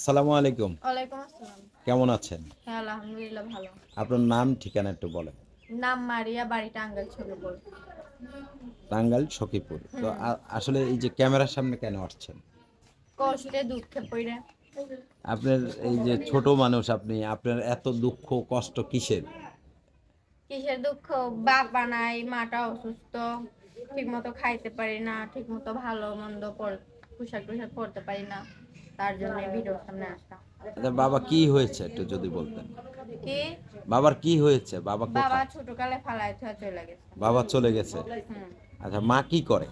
আসসালামু আলাইকুম। ওয়ালাইকুম আসসালাম। কেমন আছেন? হ্যাঁ আলহামদুলিল্লাহ ভালো। আপনার নাম ঠিকানা একটু বলেন। নাম মারিয়া বাড়ি টাঙ্গাইল ছবিপুর। টাঙ্গাইল সখীপুর তো আসলে এই যে ক্যামেরার সামনে কেন আসছেন? কষ্টে দুঃখে পড়ে। আপনার এই যে ছোট মানুষ আপনি আপনার এত দুঃখ কষ্ট কিসের? কিসের দুঃখ? বাবা নাই মাটা অসুস্থ ঠিক মতো খাইতে পারি না ঠিক মতো ভালো মন্দ পোশাক টোশাক পরতে পারি না। তার জন্য ভিডিওর সামনে আসা আচ্ছা বাবা কি হয়েছে একটু যদি বলতেন? কি? বাবার কি হয়েছে? বাবা বাবা ছোটকালে ফালাই থুয়া চলে গেছে। বাবা চলে গেছে? আচ্ছা মা কি করে?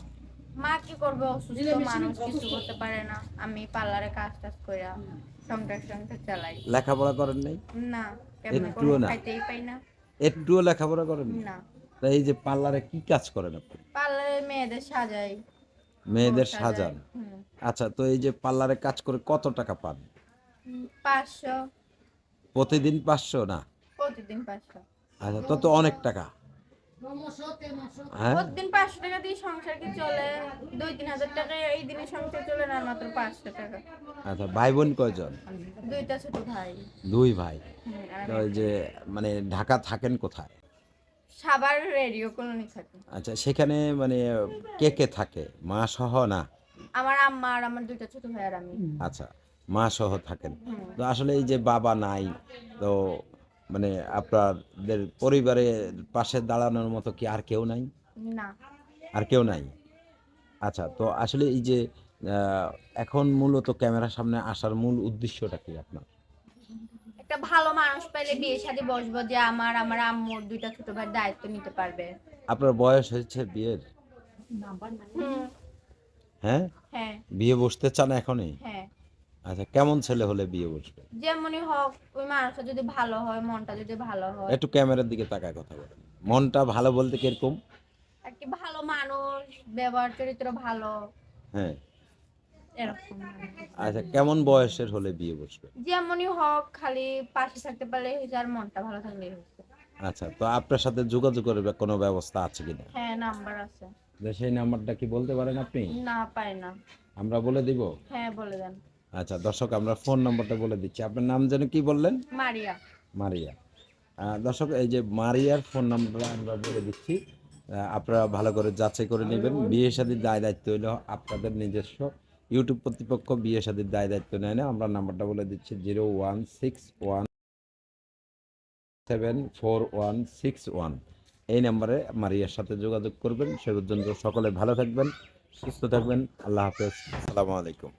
মা কি করবে? অসুস্থ মানুষ কিছু করতে পারে না। আমি পার্লারে কাজ টাজ সংসার সংসার চালাই। লেখাপড়া করেন নাই? না একটুও না? খাইতেই পাই না। একটুও লেখাপড়া করেন না। এই যে পার্লারে কি কাজ করেন আপনি? পার্লারে মেয়েদের সাজাই। মেয়েদের সাজান। আচ্ছা তো এই যে পার্লারে কাজ করে কত টাকা পান? পাঁচশো। প্রতিদিন পাঁচশো না? প্রতিদিন পাঁচশো। আচ্ছা তো তো অনেক টাকা। হ্যাঁ? প্রতিদিন পাঁচশো টাকা দিয়ে সংসার কি চলে? দুই তিন হাজার টাকা এই দিনে সংসার চলে না মাত্র পাঁচশো টাকা। আচ্ছা ভাই বোন কয়জন? দুইটা ছোট ভাই। দুই ভাই। তো যে মানে ঢাকা থাকেন কোথায়? সাবার রেডিও কলোনি থাকে। আচ্ছা সেখানে মানে কে কে থাকে? মা সহ না? আমার আম্মা আর আমার দুইটা ছোট ভাই আর আমি। আচ্ছা মা সহ থাকেন। তো আসলে এই যে বাবা নাই তো মানে আপনাদের পরিবারের পাশে দাঁড়ানোর মতো কি আর কেউ নাই? না। আর কেউ নাই? আচ্ছা তো আসলে এই যে এখন মূলত ক্যামেরার সামনে আসার মূল উদ্দেশ্যটা কি আপনার? একটা ভালো মানুষ পাইলে বিয়ে শাদী বসবো যে আমার আমার আম্মুর দুইটা ছোট ভাই দায়িত্ব নিতে পারবে। আপনার বয়স হয়েছে বিয়ের? হুম, হ্যাঁ? হ্যাঁ। বিয়ে বসতে চান এখনই? হ্যাঁ। আচ্ছা কেমন ছেলে হলে বিয়ে বসবে? যেমনই হোক ওই মানুষটা যদি ভালো হয় মনটা যদি ভালো হয়। একটু ক্যামেরার দিকে তাকায় কথা বলেন। মনটা ভালো বলতে কীরকম? আর কি ভালো মানুষ ব্যবহার চরিত্র ভালো। হ্যাঁ। এরকম আচ্ছা কেমন বয়সের হলে বিয়ে বসবে? যেমনই হোক খালি পাশে থাকতে পারলে যার মনটা ভালো থাকলেই হচ্ছে আচ্ছা তো আপনার সাথে যোগাযোগ বে- কোনো ব্যবস্থা আছে কিনা? হ্যাঁ নাম্বার আছে। সেই নাম্বারটা কি বলতে পারেন আপনি? না পাই না। আমরা বলে দিব? হ্যাঁ বলে দেন। আচ্ছা দর্শক আমরা ফোন নম্বরটা বলে দিচ্ছি। আপনার নাম যেন কি বললেন? মারিয়া। মারিয়া। দর্শক এই যে মারিয়ার ফোন নাম্বার আমরা বলে দিচ্ছি। আপনারা ভালো করে যাচাই করে নেবেন। বিয়ে শাদির দায় দায়িত্ব হইল আপনাদের নিজস্ব। ইউটিউব কর্তৃপক্ষ বিয়ে শাদির দায় দায়িত্ব নেয় না। আমরা নাম্বারটা বলে দিচ্ছি zero one six one seven four one six one. এই নাম্বারে মারিয়ার সাথে যোগাযোগ করবেন। সে পর্যন্ত সকলে ভালো থাকবেন, সুস্থ থাকবেন। আল্লাহ হাফেজ। আসসালামু আলাইকুম।